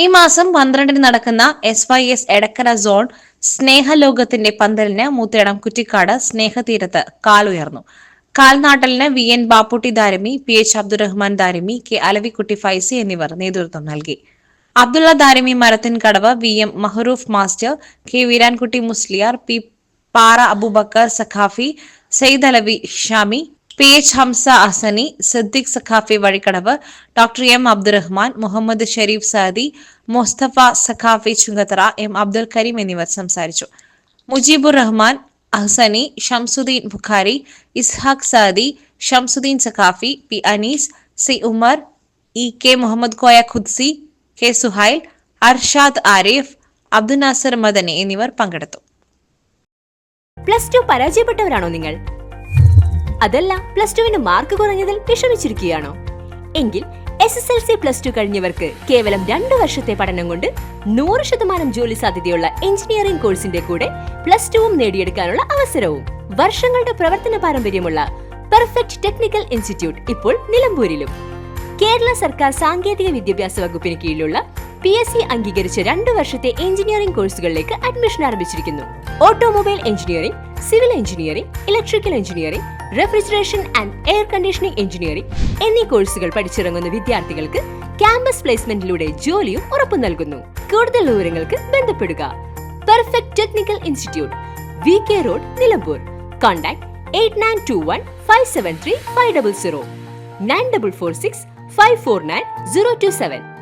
ഈ മാസം പന്ത്രണ്ടിന് നടക്കുന്ന S Y S Edakkara zone സ്നേഹലോകത്തിന്റെ പന്തലിന് മൂത്തേടം കുറ്റിക്കാട് സ്നേഹതീരത്ത് കാലുയർന്നു. കാൽനാട്ടലിന് V N Bapputty Darimi P H Abdurahman Darimi K Alavikutty Faizy എന്നിവർ നേതൃത്വം നൽകി. Abdulla Darimi Marathin Kadavu V M Mahroof master K Veerankutty Musliyar P Para Abubakar Saqafi Sayyid Alavi Shami P H Hamza Ahsani Siddiq Saqafi Vazhikkadavu doctor M Abdurahman Muhammad Sharif Saadi Mustafa Saqafi Chungathara M Abdul Karim എന്നിവർ സംസാരിച്ചു. Mujeebur Rahman Ahsani Shamsuddin Bukhari Ishaq Saadi Shamsuddin Saqafi P Anees C Umar E K Muhammad Koya Qudsi K Suhail Arshad Arif Abdul Nasar Madani എന്നിവർ പങ്കെടുത്തു. Plus two പരാജയപ്പെട്ടവരാണോ നിങ്ങൾ? അതല്ല plus ടുവിന് mark കുറഞ്ഞതിൽ വിഷമിച്ചിരിക്കുകയാണോ? എങ്കിൽ S S L C plus two കഴിഞ്ഞവർക്ക് കേവലം രണ്ട് വർഷത്തെ പഠനം കൊണ്ട് നൂറ് ശതമാനം ജോലി സാധ്യതയുള്ള എഞ്ചിനീയറിംഗ് കോഴ്സിന്റെ കൂടെ പ്ലസ് ടുവും നേടിയെടുക്കാനുള്ള അവസരവും. വർഷങ്ങളുടെ പ്രവർത്തന പാരമ്പര്യമുള്ള പെർഫെക്റ്റ് ടെക്നിക്കൽ ഇൻസ്റ്റിറ്റ്യൂട്ട് ഇപ്പോൾ നിലമ്പൂരിലും. കേരള സർക്കാർ സാങ്കേതിക വിദ്യാഭ്യാസ വകുപ്പിന് കീഴിലുള്ള പി എസ് സി അംഗീകരിച്ച രണ്ടു വർഷത്തെ എഞ്ചിനീയറിംഗ് കോഴ്സുകളിലേക്ക് അഡ്മിഷൻ ആരംഭിച്ചിരിക്കുന്നു. Automobile engineering civil engineering electrical engineering refrigeration and air conditioning engineering എന്നീ കോഴ്സുകൾ പഠിച്ചിറങ്ങുന്ന വിദ്യാർത്ഥികൾക്ക് ക്യാമ്പസ് പ്ലേസ്മെന്റിലൂടെ ജോലിയും ഉറപ്പു നൽകുന്നു. കൂടുതൽ വിവരങ്ങൾക്ക് ബന്ധപ്പെടുക. Perfect technical institute V K road Nilambur. Contact eight nine two one five seven three five double zero nine double four six five four nine zero two seven.